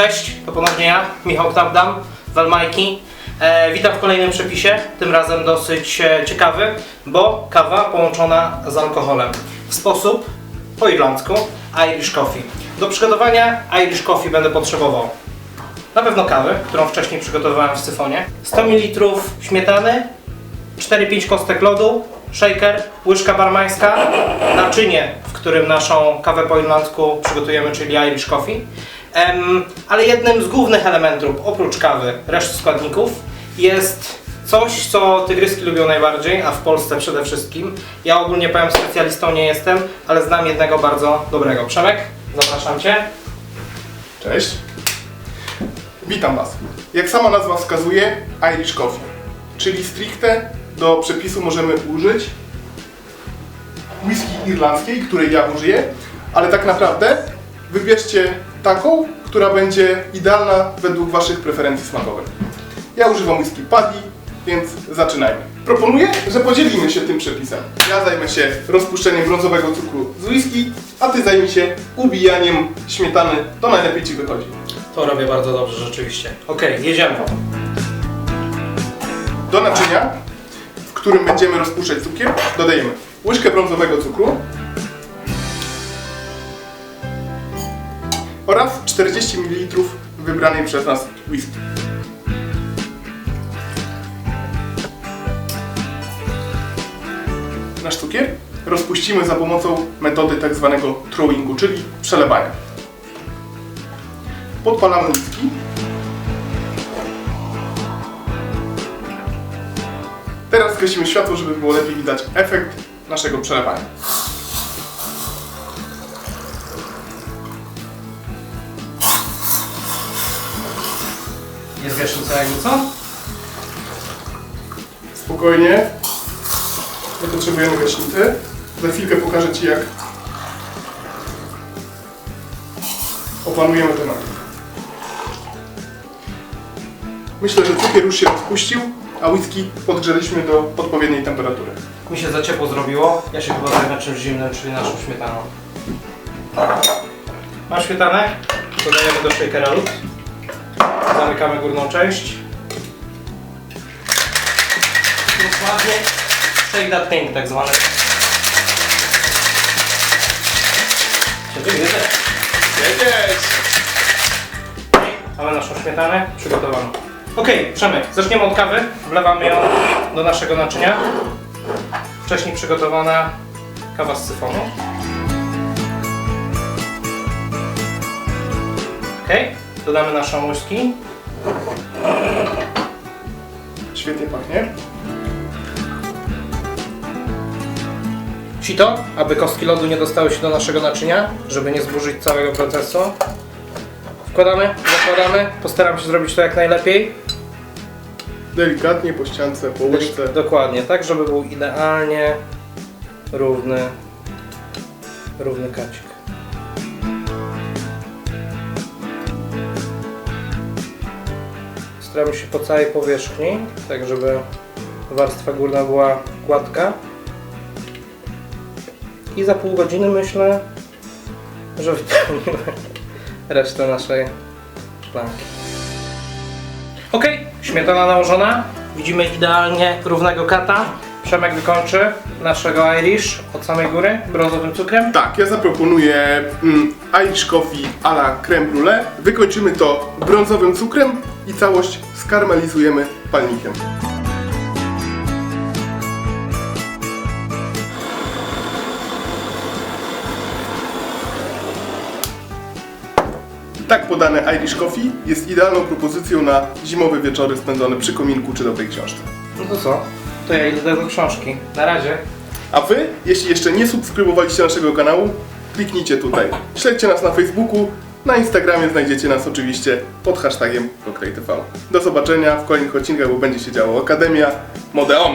Cześć, to ponownie ja, Michał Tabdam, Walmajki. E, witam w kolejnym przepisie, tym razem dosyć e, ciekawy, bo kawa połączona z alkoholem w sposób po irlandzku Irish Coffee. Do przygotowania Irish Coffee będę potrzebował na pewno kawy, którą wcześniej przygotowałem w syfonie, 100 ml śmietany, 4-5 kostek lodu, shaker, łyżka barmańska, naczynie, w którym naszą kawę po irlandzku przygotujemy, czyli Irish Coffee. Ale jednym z głównych elementów, oprócz kawy, reszty składników, jest coś, co tygryski lubią najbardziej, a w Polsce przede wszystkim. Ja ogólnie powiem specjalistą nie jestem, ale znam jednego bardzo dobrego. Przemek, zapraszam Cię. Cześć. Witam Was. Jak sama nazwa wskazuje, Irish Coffee, czyli stricte do przepisu możemy użyć whisky irlandzkiej, której ja użyję, ale tak naprawdę wybierzcie taką, która będzie idealna według Waszych preferencji smakowych. Ja używam whisky Paddy, więc zaczynajmy. Proponuję, że podzielimy się tym przepisem. Ja zajmę się rozpuszczeniem brązowego cukru z whisky, a Ty zajmij się ubijaniem śmietany. To najlepiej Ci wychodzi. To robię bardzo dobrze, rzeczywiście. Okej, jedziemy. Do naczynia, w którym będziemy rozpuszczać cukier, dodajemy łyżkę brązowego cukru oraz 40 ml wybranej przez nas whisky. Nasz cukier rozpuścimy za pomocą metody tak zwanego throwingu, czyli przelewania. Podpalamy whisky Teraz zgasimy światło, żeby było lepiej widać efekt naszego przelewania. Jest gaśnica jak co? Spokojnie. Nie potrzebujemy gaśnicy. Za chwilkę pokażę Ci jak opanujemy temat. Myślę, że cukier już się rozpuścił, a whisky podgrzeliśmy do odpowiedniej temperatury. Mi się za ciepło zrobiło. Ja się chyba zajmę czymś zimnym, czyli naszą śmietaną. Mam śmietanę. Dodajemy do shakera lód. Zamykamy górną część. Dokładnie shake that thing tak zwany. Jedziesz! Mamy naszą śmietanę przygotowaną. Ok, Przemek, zaczniemy od kawy. Wlewamy ją do naszego naczynia. Wcześniej przygotowana kawa z syfonu. Ok, dodamy naszą whisky. Świetnie pachnie. Sito, aby kostki lodu nie dostały się do naszego naczynia, żeby nie zburzyć całego procesu. Wkładamy, zakładamy. Postaram się zrobić to jak najlepiej. Delikatnie po ściance, po łyżce. Dokładnie, tak żeby był idealnie równy, równy kacik. Staramy się po całej powierzchni, tak żeby warstwa górna była gładka. I za pół godziny myślę, że wypełnimy resztę naszej szklanki. Ok, śmietana nałożona. Widzimy idealnie równego kata. Przemek wykończy naszego Irish od samej góry brązowym cukrem. Tak, ja zaproponuję mm, Irish Coffee a la creme brulee. Wykończymy to brązowym cukrem i całość skarmelizujemy palnikiem. Tak podane Irish Coffee jest idealną propozycją na zimowe wieczory spędzone przy kominku czy dobrej książce. No to co? To ja idę do książki. Na razie. A Wy, jeśli jeszcze nie subskrybowaliście naszego kanału, kliknijcie tutaj. Śledźcie nas na Facebooku, na Instagramie znajdziecie nas oczywiście pod hashtagiem CocktailTV. Do zobaczenia w kolejnych odcinkach, bo będzie się działo Akademia Mode On!